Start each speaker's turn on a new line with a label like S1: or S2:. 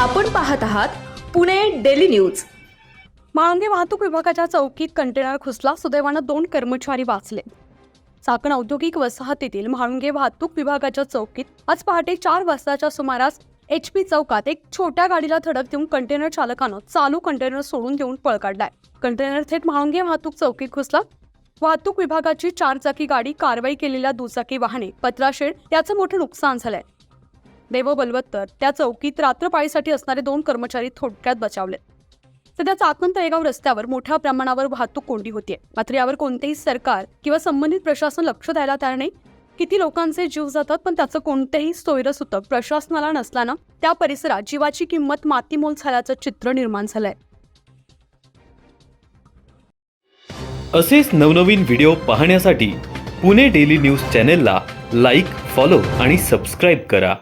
S1: आपण पाहत आहात पुणे डेली न्यूज.
S2: म्हाळुंगे वाहतूक विभागाच्या चौकीत कंटेनर घुसला सुदैवानं दोन कर्मचारी वाचले. चाकण औद्योगिक वसाहतीतील म्हाळुंगे वाहतूक विभागाच्या चौकीत आज पहाटे चार वाजताच्या सुमारास एच पी चौकात एक छोट्या गाडीला धडक देऊन कंटेनर चालकानं चालू कंटेनर सोडून देऊन पळ काढलाय. कंटेनर थेट म्हाळुंगे वाहतूक चौकीत घुसला वाहतूक विभागाची चारचाकी गाडी कारवाई केलेल्या दुचाकी वाहने पत्राशेड याचं मोठं नुकसान झालंय. देव बलवत्तर त्या चौकीत रात्रपाळीसाठी असणारे दोन कर्मचारी थोडक्यात बचावले. सध्या चाकण तळेगाव रस्त्यावर मोठ्या प्रमाणावर वाहतूक कोंडी होतीये. मात्र यावर कोणतेही सरकार किंवा संबंधित प्रशासन लक्ष द्यायला तयार नाही. किती लोकांचे जीव जातात पण त्याचं कोणतेही सोयरसूतक प्रशासनाला नसल्यानं त्या परिसरात जीवाची किंमत मातीमोल झाल्याचं चित्र निर्माण झालंय.
S3: असेच नवनवीन व्हिडिओ पाहण्यासाठी पुणे डेली न्यूज चॅनेलला लाईक फॉलो आणि सबस्क्राईब करा.